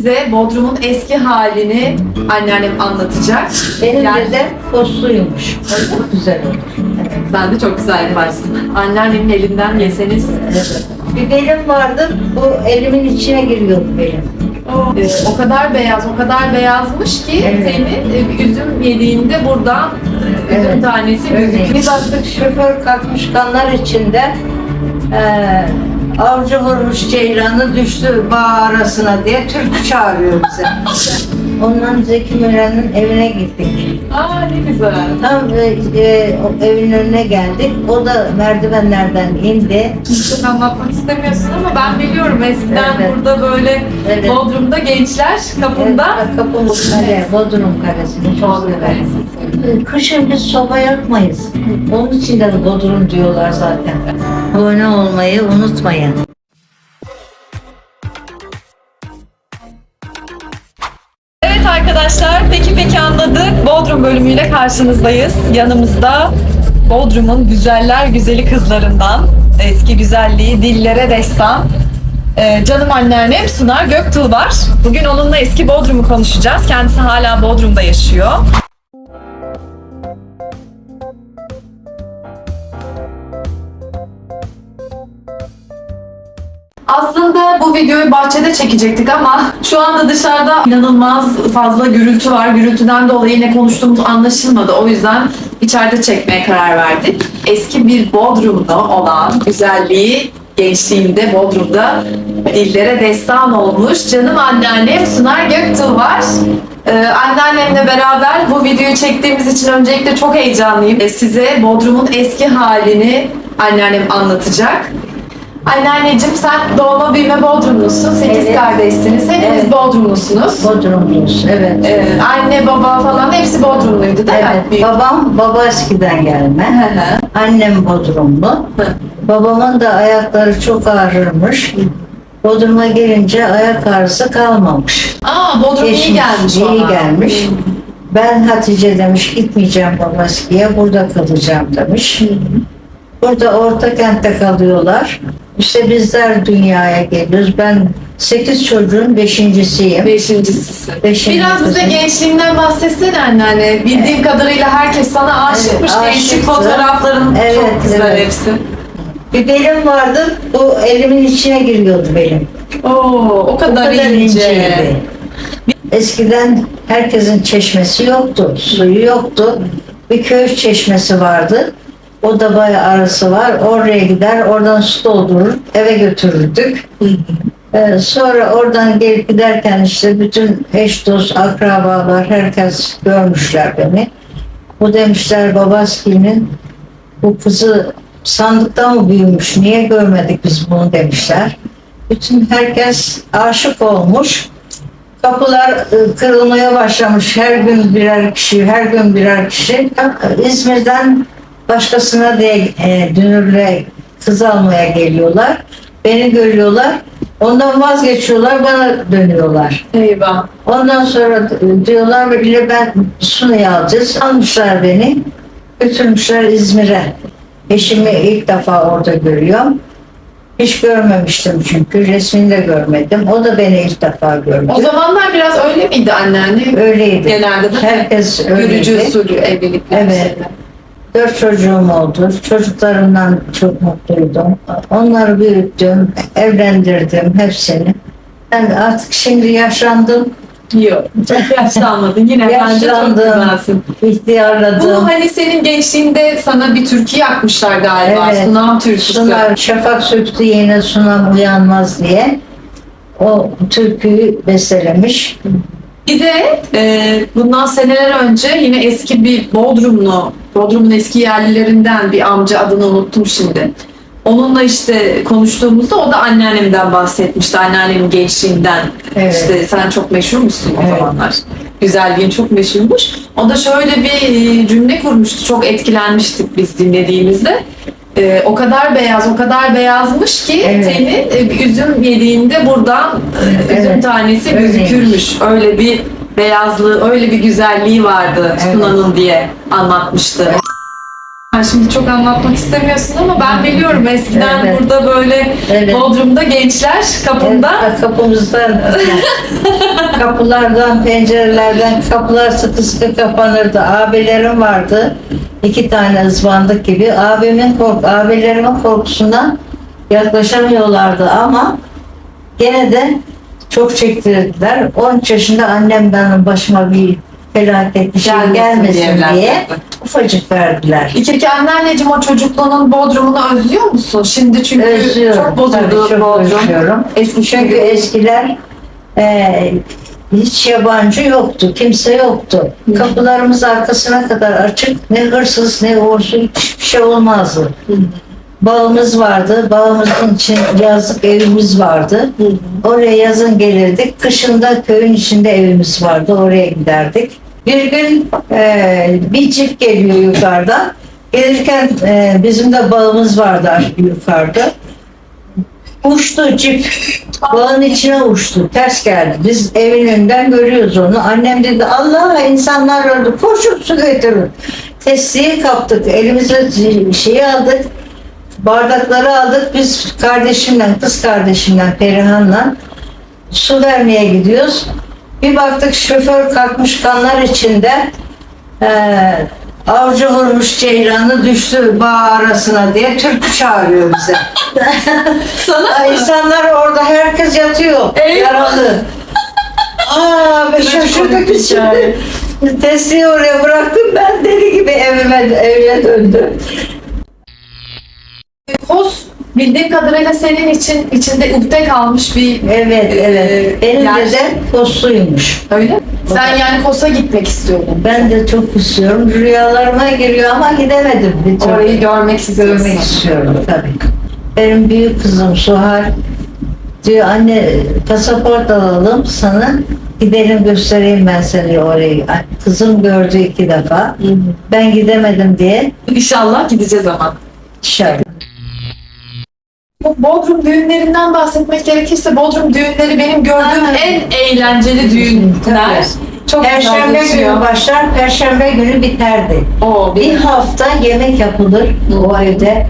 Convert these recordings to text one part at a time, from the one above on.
Size Bodrum'un eski halini anneannem anlatacak. Benim Yani- dedem posluymuş. Çok güzel olur. Evet. Sen de çok güzel yaparsın. Anneannemin elinden yeseniz. evet. Bir belim vardı, bu elimin içine giriyordu benim. Ee, o kadar beyaz, o kadar beyazmış ki Evet. teni e, üzüm yediğinde buradan e, üzüm Evet. tanesi gözüküyor. Bir baktık şoför kalkmış kanlar içinde. Eee avcı vurmuş ceylanı düştü bağ arasına diye türkü çağırıyor bize. Ondan Zeki Müren'in evine gittik. Aa ne güzel. Tam e, e, o evin önüne geldik. O da merdivenlerden indi. Çok anlatmak istemiyorsun ama ben biliyorum eskiden Evet. burada böyle Evet. Bodrum'da gençler kapında Evet, kapımız kale, Bodrum Kalesi'ni çok sever. Kışın biz soba yakmayız. Onun için de Bodrum diyorlar zaten. Abone olmayı unutmayın. Arkadaşlar, peki peki anladık. Bodrum bölümüyle karşınızdayız. Yanımızda Bodrum'un güzeller güzeli kızlarından, eski güzelliği dillere destan, e, canım anneannem Sunar Göktuğ var. Bugün onunla eski Bodrum'u konuşacağız. Kendisi hala Bodrum'da yaşıyor. Aslında bu videoyu bahçede çekecektik ama şu anda dışarıda inanılmaz fazla gürültü var. Gürültüden dolayı ne konuştuğumuz anlaşılmadı. O yüzden içeride çekmeye karar verdik. Eski bir Bodrum'da olan güzelliği gençliğinde Bodrum'da dillere destan olmuş canım anneannem Sunar Göktuğ var. Ee, anneannemle beraber bu videoyu çektiğimiz için öncelikle çok heyecanlıyım. Size Bodrum'un eski halini anneannem anlatacak. Anneanneciğim sen doğma büyüme Bodrumlusun. Sekiz Evet. kardeşsiniz. Hepiniz Evet. Bodrumlusunuz. Bodrumluyuz, evet. Ee, anne baba falan hepsi Bodrumluydu değil mi? Evet, Büyük- babam baba eskiden gelme. Annem Bodrumlu. Babamın da ayakları çok ağrırmış. Bodrum'a gelince ayak ağrısı kalmamış. Aa Bodrum iyi Geçmiş, gelmiş iyi ona. gelmiş. Ben Hatice demiş gitmeyeceğim Babaski'ye burada kalacağım demiş. Burada orta kentte kalıyorlar. İşte bizler dünyaya geliyoruz. Ben 8 çocuğun beşincisiyim. Beşincisisin. Beşinci Biraz bize kızım. gençliğinden bahsetsene anneanne. Bildiğim kadarıyla herkes sana aşıkmış. Evet, Gençlik aşıktı. fotoğrafların çok Evet, güzel evet. hepsi. Bir belim vardı. Bu elimin içine giriyordu benim. Oo, o kadar, O kadar ince. inceydi. Eskiden herkesin çeşmesi yoktu, suyu yoktu. Bir köy çeşmesi vardı. O da bayağı arası var. Oraya gider, oradan su doldurur, eve götürürdük. Ee, sonra oradan gelip giderken işte bütün eş dost, akrabalar, herkes görmüşler beni. Bu demişler Babaski'nin bu kızı sandıkta mı büyümüş, niye görmedik biz bunu demişler. Bütün herkes aşık olmuş. Kapılar e, kırılmaya başlamış. Her gün birer kişi, her gün birer kişi. İzmir'den başkasına diye e, dünürle kız almaya geliyorlar. Beni görüyorlar. Ondan vazgeçiyorlar, bana dönüyorlar. Eyvah. Ondan sonra diyorlar bile ben Sunay'ı alacağız. Almışlar beni. Götürmüşler İzmir'e. Eşimi ilk defa orada görüyorum. Hiç görmemiştim çünkü. Resmini de görmedim. O da beni ilk defa gördü. O zamanlar biraz öyle miydi anneanne? Öyleydi. Genelde mi? Herkes öyleydi. usulü evlilikler. Evet. şeyler. Dört çocuğum oldu. Çocuklarımdan çok mutluydum. Onları büyüttüm, evlendirdim hepsini. Ben artık şimdi yaşlandım. Yok. Yaşlanmadın. Yine bence çok güzelsin. ihtiyarladım. Bu hani senin gençliğinde sana bir türkü yakmışlar galiba. Evet. Sunam türküsü. Sunar, şafak söktü yine sunam uyanmaz diye o türküyü bestelemiş. Bir de e, bundan seneler önce yine eski bir Bodrumlu, Bodrum'un eski yerlilerinden bir amca adını unuttum şimdi. Onunla işte konuştuğumuzda o da anneannemden bahsetmişti. Anneannemin gençliğinden. Evet. İşte sen çok meşhurmuşsun o Evet. zamanlar. Güzelliğin çok meşhurmuş. O da şöyle bir e, cümle kurmuştu. Çok etkilenmiştik biz dinlediğimizde. E, o kadar beyaz, o kadar beyazmış ki Evet. teni e, üzüm yediğinde buradan e, üzüm Evet. tanesi Öyleymiş. gözükürmüş. Öyle bir beyazlığı, öyle bir güzelliği vardı Evet. Sunan'ın diye anlatmıştı. Sen şimdi çok anlatmak istemiyorsun ama ben biliyorum eskiden Evet. burada böyle Evet. Bodrum'da gençler kapında Evet, kapımızdan Kapılardan, pencerelerden kapılar sıkı sıkı kapanırdı. Abilerim vardı. iki tane ızbandık gibi. Abimin kork abilerimin korkusundan yaklaşamıyorlardı ama gene de çok çektirdiler. 13 yaşında annem benim başıma bir felaket bir şey Gelmesin gelmesin diye ufacık verdiler. Peki anneciğim o çocukluğunun Bodrum'unu özlüyor musun? Şimdi çünkü Özlüyorum. çok bozuldu çok Bodrum. özlüyorum. Eski Çünkü eskiler e, hiç yabancı yoktu, kimse yoktu. Kapılarımız arkasına kadar açık, ne hırsız ne uğursuz hiçbir şey olmazdı. Bağımız vardı, bağımızın için yazlık evimiz vardı. Oraya yazın gelirdik, kışında köyün içinde evimiz vardı, oraya giderdik. Bir gün e, bir çift geliyor yukarıdan. Gelirken e, bizim de bağımız vardı yukarıda. Uçtu cip. Bağın içine uçtu. Ters geldi. Biz evin önünden görüyoruz onu. Annem dedi Allah insanlar öldü. Koşup su getirin. Testiyi kaptık. Elimize şeyi aldık. Bardakları aldık. Biz kardeşimle, kız kardeşimle, Perihan'la su vermeye gidiyoruz. Bir baktık şoför kalkmış kanlar içinde. Ee, avcı vurmuş ceylanı düştü bağ arasına diye türkü çağırıyor bize. Sana İnsanlar orada herkes yatıyor. Eyvah. Yaralı. Aa be şaşırdık şimdi. Testiyi oraya bıraktım ben deli gibi evime evine döndüm. Kos bildiğim kadarıyla senin için içinde ukde kalmış bir Evet evet. Ee, Benim yer. dedem postuymuş. öyle mi? Sen yani Kos'a gitmek istiyordun. Ben de çok istiyorum. Rüyalarıma giriyor ama gidemedim bir türlü. Orayı görmek istiyorsun. görmek istiyorum tabii. Benim büyük kızım Suhar diyor anne pasaport alalım sana gidelim göstereyim ben seni orayı. Ay, Kızım gördü iki defa. Ben gidemedim diye İnşallah gideceğiz ama. dışarı. Bu Bodrum düğünlerinden bahsetmek gerekirse Bodrum düğünleri benim gördüğüm Aynen. en eğlenceli düğünler. Çok Perşembe günü başlar, perşembe günü biterdi. Oo, Bir hafta yemek yapılır o evde.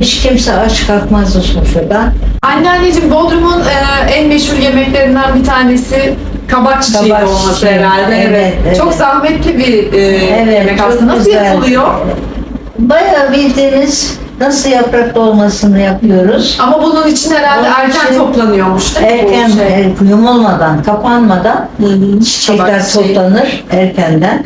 Hiç kimse aç kalkmazdı sofradan. Anneanneciğim Bodrum'un e, en meşhur yemeklerinden bir tanesi kabak çiçeği Kabak olması çiçeği, herhalde. evet, evet. Çok zahmetli bir e, Evet, yemek aslında. Nasıl güzel. yapılıyor? Bayağı bildiğiniz nasıl yaprak dolmasını yapıyoruz. Ama bunun için herhalde Bunun erken için toplanıyormuş değil mi? bu Erken şey? e, yumulmadan, kapanmadan çiçekler Kabak çiçeği. toplanır erkenden.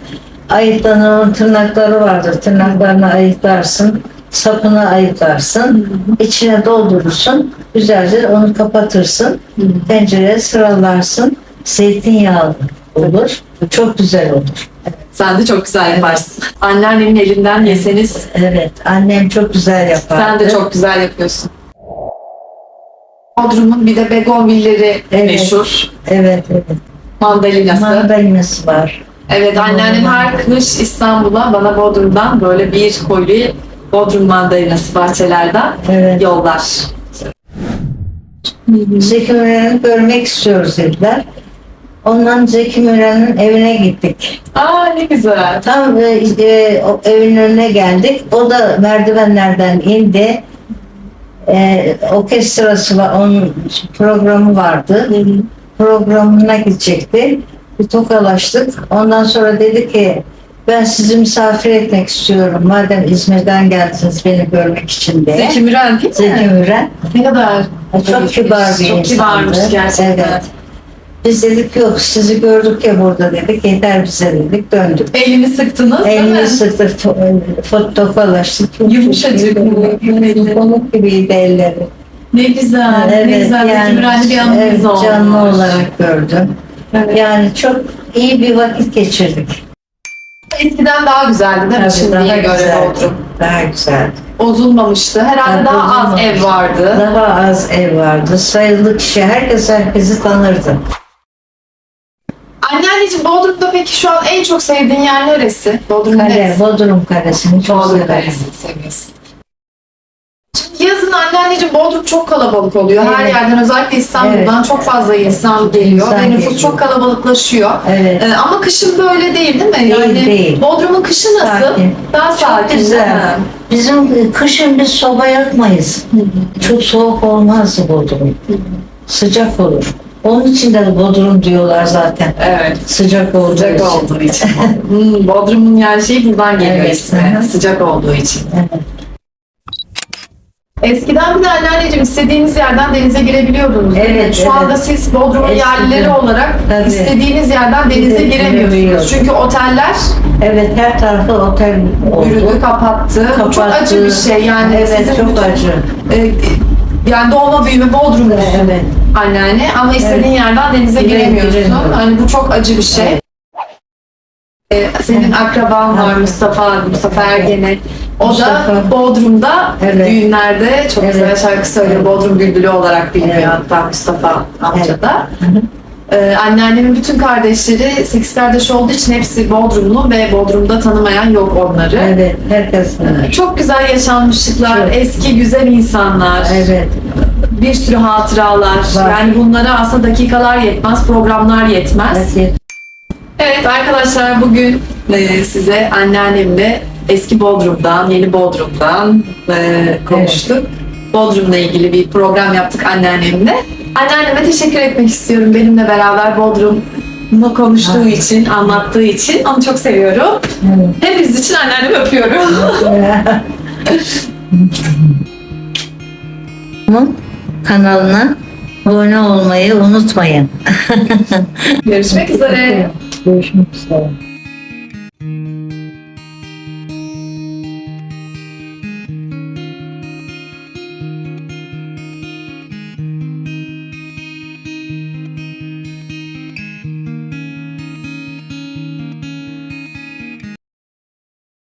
Ayıklanır, onun tırnakları vardır. Tırnaklarını ayıklarsın, sapını ayıklarsın, içine doldurursun. Güzelce onu kapatırsın. Tencereye sıralarsın. Zeytinyağlı olur. Çok güzel olur. Sen de çok güzel yaparsın. Anneannemin elinden yeseniz Evet, annem çok güzel yapardı. sen de çok güzel yapıyorsun. Bodrum'un bir de begonvilleri Evet. meşhur. Evet, evet. Mandalinası. Mandalinası var. Evet anneannem her kış İstanbul'a bana Bodrum'dan böyle bir koli Bodrum mandalinası bahçelerden Evet. yollar. Zeki Müren'i görmek istiyoruz dediler. Ondan Zeki Müren'in evine gittik. Aa ne güzel. Tam e, e, o evin önüne geldik. O da merdivenlerden indi. E, orkestrası var, onun programı vardı. Programına gidecekti. Bir tokalaştık. Ondan sonra dedi ki ben sizi misafir etmek istiyorum. Madem İzmir'den geldiniz beni görmek için diye. Zeki Müren değil mi? Zeki Müren. Ne kadar Çok kibar bir Çok kibarmış insandı. gerçekten. Evet. Biz dedik yok sizi gördük ya burada dedik yeter bize dedik döndük. Elini sıktınız değil mi? Elini sıktık, to- fotoğraflaştık. Çok Yumuşacık? Yumuşacık. Pamuk gibiydi elleri. Ne güzel, ne güzel. Zeki Müren'li bir anımız evet, olmuş. canlı olarak gördüm. Evet. Yani çok iyi bir vakit geçirdik. Eskiden daha güzeldi değil mi? Tabii, Şimdiye göre güzeldi. Bodrum. Daha güzeldi. Bozulmamıştı. Herhalde Tabii, daha az ev vardı. Daha az ev vardı. Sayılı kişi. Herkes herkesi tanırdı. Anneanneciğim Bodrum'da peki şu an en çok sevdiğin yer neresi? Bodrum Kale, neresi? Bodrum Kalesi'ni çok Bodrum severim. Seviyorsun. Şimdi yazın anneanneciğim Bodrum çok kalabalık oluyor. Her Evet. yerden özellikle İstanbul'dan çok fazla insan geliyor İnsan ve nüfus geliyor. çok kalabalıklaşıyor. Evet. Ee, ama kışın böyle değil değil mi? Değil, değil. Bodrum'un kışı nasıl? Sakin. Daha sakin. Çok güzel. Bizim kışın biz soba yakmayız. Çok soğuk olmaz Bodrum. Sıcak olur. Onun için de Bodrum diyorlar zaten. Evet. Sıcak olduğu Sıcak için. olduğu için. Hmm, Bodrum'un yer şeyi buradan geliyor Evet. ismi. Sıcak olduğu için. Evet. Eskiden bir de anneanneciğim istediğiniz yerden denize girebiliyordunuz. Evet, Şu evet. anda siz Bodrum'un yerlileri olarak Tabii. istediğiniz yerden denize Gire- giremiyorsunuz. Çünkü oteller Evet her tarafı otel oldu. yürüdü, kapattı. Bu çok Kapattı. acı bir şey. Yani Evet çok bütün- acı. e, yani doğma büyüme Bodrumlusun Evet. Anneanne ama istediğin yerden denize Gire- giremiyorsun. giremiyorum. Hani bu çok acı bir şey. Evet. E, Senin akraban var Evet. Mustafa, Mustafa Ergen'e. O da Mustafa. Bodrum'da Evet. düğünlerde çok Evet. güzel şarkı söylüyor. Evet. Bodrum Bülbülü olarak biliniyor Evet. hatta Mustafa amca Evet. da. Hı hı. Ee, anneannemin bütün kardeşleri sekiz kardeş olduğu için hepsi Bodrumlu ve Bodrum'da tanımayan yok onları. Evet herkes. Çok güzel yaşanmışlıklar, Çok. eski güzel insanlar, Evet. Bir sürü hatıralar. Var. Yani bunlara aslında dakikalar yetmez, programlar yetmez. Evet. Evet arkadaşlar bugün e, size anneannemle eski Bodrum'dan, yeni Bodrum'dan e, konuştuk. Bodrum'la ilgili bir program yaptık anneannemle. Anneanneme teşekkür etmek istiyorum benimle beraber Bodrum'u konuştuğu Ha. için, anlattığı için. Onu çok seviyorum. Evet. Hepiniz için anneannemi öpüyorum. Bunun kanalına abone olmayı unutmayın. Görüşmek üzere. Görüşmek üzere.